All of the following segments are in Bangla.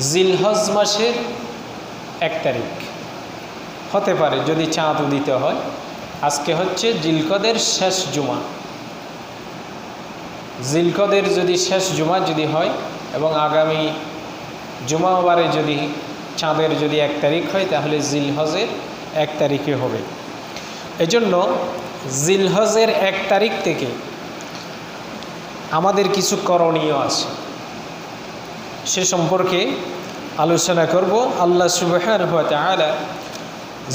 জিলহজ মাসের এক তারিখ। হতে পারে যদি চাঁদ উদিত হয়। আজকে হচ্ছে জিলকদের শেষ জুমা। জিলকদের যদি শেষ জুমা যদি হয় এবং আগামী জুমাবারে যদি চাঁদের যদি এক তারিখ হয়, তাহলে জিলহজের এক তারিখে হবে। এজন্য জিলহজের এক তারিখ থেকে আমাদের কিছু করণীয় আছে। সে সম্পর্কে আলোচনা করব। আল্লাহ সুবাহান তালা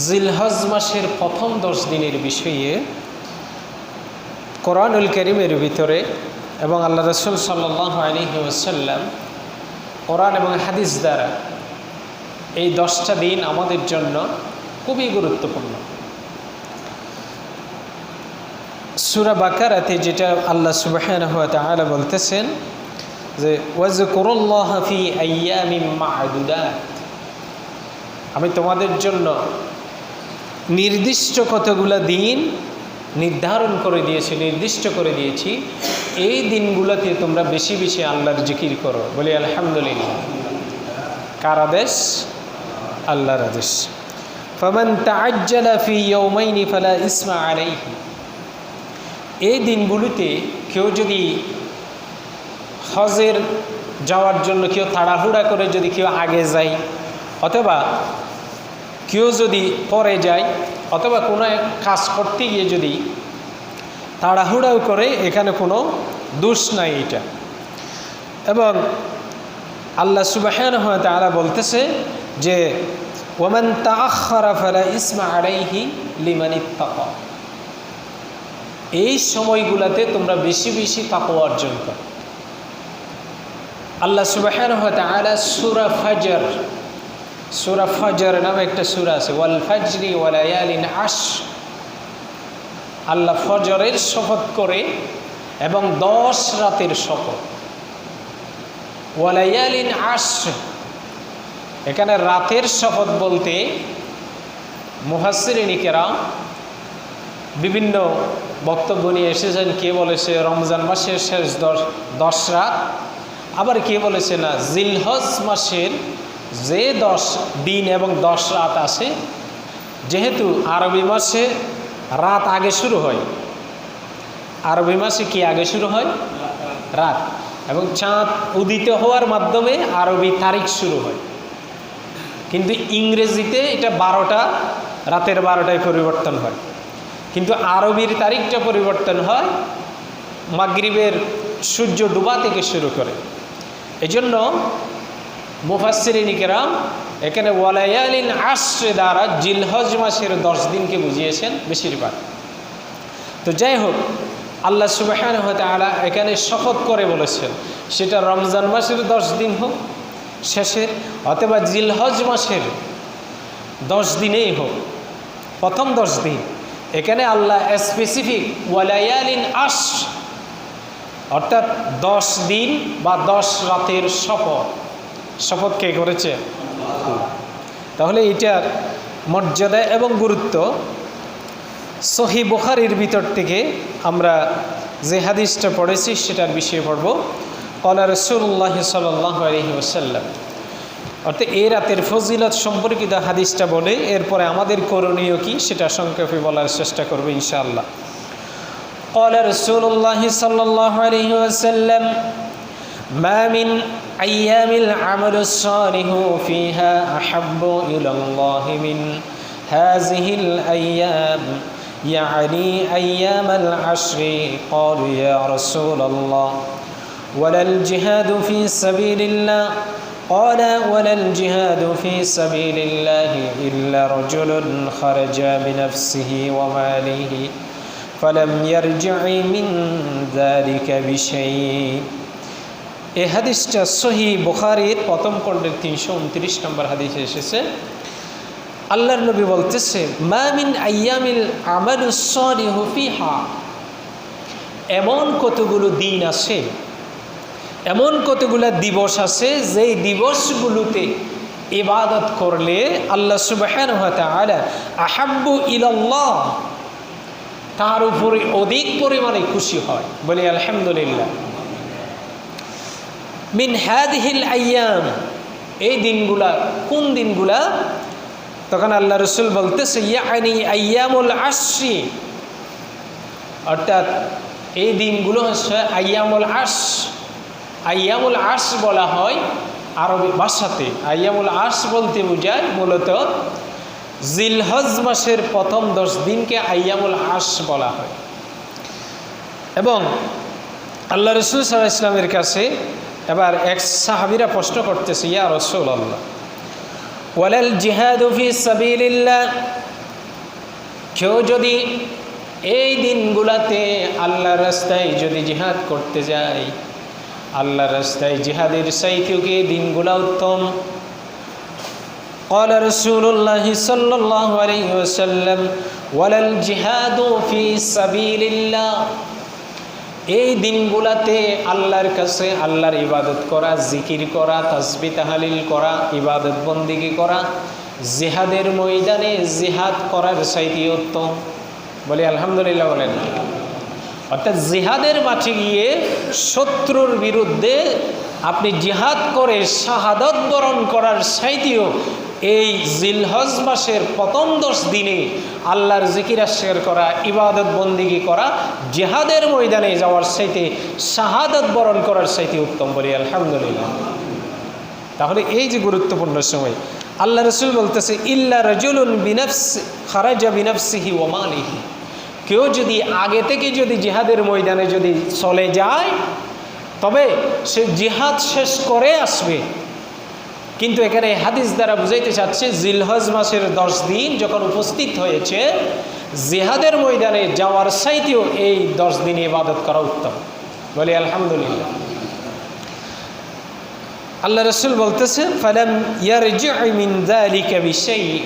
জিলহজ মাসের প্রথম দশ দিনের বিষয়ে কোরআনুল করিমের ভিতরে এবং আল্লাহ রসুল সাল্লাহ আলী ওসাল্লাম কোরআন এবং হাদিস দ্বারা এই দশটা দিন আমাদের জন্য খুবই গুরুত্বপূর্ণ। সুরা বাকারাতে যেটা আল্লাহ সুবাহান তালা বলতেছেন যে ওয়াজ করল্লাহি আয়ামি মাদুদাত। আমি তোমাদের জন্য নির্দিষ্ট কতগুলো দিন নির্ধারণ করে দিয়েছি, নির্দিষ্ট করে দিয়েছি। এই দিনগুলোতে তোমরা বেশি বেশি আল্লাহর জিকির করো। বলি, আলহামদুলিল্লাহ। কার আদেশ? আল্লাহর আদেশ। ফমান তাজ্জালা ফি ইয়াউমাইনি ফালা ইসমা আলাইহি। এই দিনগুলোতে কেউ যদি হজের যাওয়ার জন্য কেউ তাড়াহুড়া করে যদি কেউ আগে যায়, অথবা কেউ যদি পরে যায়, অথবা কোনো কাজ করতে গিয়ে যদি তাড়াহুড়াও করে, এখানে কোনো দোষ নাই এটা। এবং আল্লাহ সুবাহান তারা বলতেছে যে ওমান ফেলা ইসমা আড়াইহি লিমানি তাকা এই সময়গুলোতে তোমরা বেশি বেশি তাকো অর্জন করো। আল্লাহ সুবাহান তালা সুরা ফাজর, সুরা ফজর নামে একটা সুরা আছে, ওয়াল ফাজরি ওয়ালায়ালিন আশ আল্লাহ ফজরের শপথ করে এবং দশ রাতের শপথ। ওয়ালায়ালিন আশ এখানে রাতের শপথ বলতে মুহাসিরিনিকেরা বিভিন্ন বক্তব্য নিয়ে এসেছেন। কে বলেছে? রমজান মাসের শেষ দশ দশ রাত আবার কে বলেছে না? জিলহজ মাসের যে দশ দিন এবং দশ রাত আছে, যেহেতু আরবি মাসে রাত আগে শুরু হয়, আরবি মাসে কি আগে শুরু হয়? রাত। এবং চাঁদ উদিত হওয়ার মাধ্যমে আরবি তারিখ শুরু হয়। কিন্তু ইংরেজিতে এটা বারোটা, রাতের বারোটায় পরিবর্তন হয়। কিন্তু আরবির তারিখটা পরিবর্তন হয়, মাগরিবের সূর্য ডুবা থেকে শুরু করে। এজন্য মুফাসরিনিকেরাম এখানে ওয়ালায়ালিন আশ্রে দ্বারা জিলহজ মাসের দশ দিনকে বুঝিয়েছেন বেশিরভাগ। তো যাই হোক, আল্লাহ সুবাহান তালা এখানে শপথ করে বলেছেন, সেটা রমজান মাসের দশ দিন হোক শেষের অথবা জিলহজ মাসের দশ দিনেই হোক, প্রথম দশ দিন। এখানে আল্লাহ স্পেসিফিক ওয়ালায়ালিন আশ অর্থাৎ দশ দিন বা দশ রাতের শপথ। শপথ কে করেছে? তাহলে এটার মর্যাদা এবং গুরুত্ব সহি বুখারির ভিতর থেকে আমরা যে হাদিসটা পড়েছি সেটার বিষয়ে পড়ব। কলা রসুল্লাহ সাল্লাহ আলহি ওসাল্লাম অর্থাৎ এই রাতের ফজিলত সম্পর্কিত হাদিসটা বলে, এরপরে আমাদের করণীয় কি সেটা সংক্ষেপে বলার চেষ্টা করব ইনশাআল্লাহ। قال رسول الله صلى الله عليه وسلم ما من أيام العمل الصالح فيها أحب إلى الله من هذه الأيام. يعني أيام العشر قالوا يا رسول الله ولا الجهاد في سبيل الله. قال ولا الجهاد في سبيل الله إلا رجل خرج بنفسه وماله ফলম এ হাদিসটা সহি বুখারির প্রথম খণ্ডের তিনশো উনত্রিশ নম্বর হাদিসে এসেছে। আল্লাহর নবী বলতেছে মামিন আয়ামিল আমাল হা এমন কতগুলো দিন আছে, এমন কতগুলো দিবস আছে, যেই দিবসগুলোতে ইবাদত করলে আল্লাহ সুবাহ আহাবু ইল্লাহ তার উপরে অধিক পরিমাণে খুশি হয়। বলি, আলহামদুলিল্লাহ। মিন হাদহিল আয়াম। এই দিনগুলা, কোন দিনগুলা? তখন আল্লাহ রসুল বলতেছে, ইয়ানি আয়ামুল আশি অর্থাৎ এই দিনগুলো হচ্ছে আয়ামুল আশ আয়ামুল আশ বলা হয় আরবি ভাষাতে। আয়ামুল আশ বলতে বোঝায় মূলত জিলহজ মাসের প্রথম দশ দিনকে আয়ামুল আশ বলা হয়। এবং আল্লাহ রসুল সাল্লাহ ইসলামের কাছে এবার এক সাহাবিরা প্রশ্ন করতেছে, ইয়া রসুল আল্লাহ ওয়ালাল জিহাদ ফি সাবিলিল্লাহ, কেউ যদি এই দিনগুলাতে আল্লাহ রাস্তায় যদি জিহাদ করতে যায় আল্লাহ রাস্তায় জিহাদের কি দিনগুলা উত্তম? قال رسول الله صلى الله عليه وسلم ولا الجهاد في سبيل الله এই দিনগুলাতে আল্লাহর কাছে আল্লাহর ইবাদত করা জিকির করা তাসবি তাহালিল করা ইবাদত বন্দিগি করা জিহাদের ময়দানে জিহাদ করার চাইতে উত্তম বলি আলহামদুলিল্লাহ বলেন অর্থাৎ জিহাদের মাঠে গিয়ে শত্রুর বিরুদ্ধে আপনি জিহাদ করে শাহাদত বরণ করার সাইতেও এই জিলহজ মাসের প্রথম দশ দিনে আল্লাহর জিকিরা শেয়ার করা, ইবাদত বন্দিগি করা, জেহাদের ময়দানে যাওয়ার সাইতে শাহাদত বরণ করার সাইতে উত্তম বলি, আলহামদুলিল্লাহ। তাহলে এই যে গুরুত্বপূর্ণ সময়, আল্লাহ রসুল বলতেছে, ইল্লা রজুলুন বিনফস, খারাজা বিনফসিহি ওমালিহি কেউ যদি আগে থেকে যদি জিহাদের ময়দানে যদি চলে যায়, তবে সে জিহাদ শেষ করে আসবে। কিন্তু এখানে হাদিস দ্বারা বুঝাইতে চাচ্ছে, জিলহজ মাসের দশ দিন যখন উপস্থিত হয়েছে, জেহাদের ময়দানে যাওয়ার সাইতেও এই দশ দিন ইবাদত করা উত্তম। বলি, আলহামদুলিল্লাহ। আল্লাহ রসুল বলতেছে ফালাম ইয়ারজিমিন যালিকা বিশাইইন।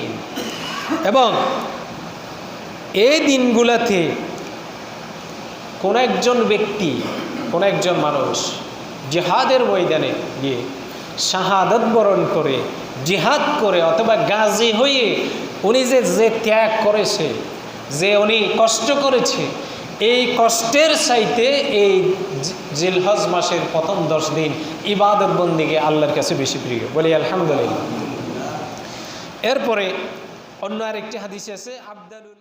এবং এই দিনগুলাতে কোন একজন ব্যক্তি, কোন একজন মানুষ জেহাদের ময়দানে গিয়ে শাহাদত বরণ করে, জিহাদ করে অথবা গাজী হয়ে উনি যে যে ত্যাগ করেছে, যে উনি কষ্ট করেছে, এই কষ্টের চাইতে এই জিলহজ মাসের প্রথম দশ দিন ইবাদত বন্দিকে আল্লাহর কাছে বেশি প্রিয়। বলি আলহামদুলিল্লাহ। এরপরে অন্য আরেকটি হাদিস আছে, আবদালুল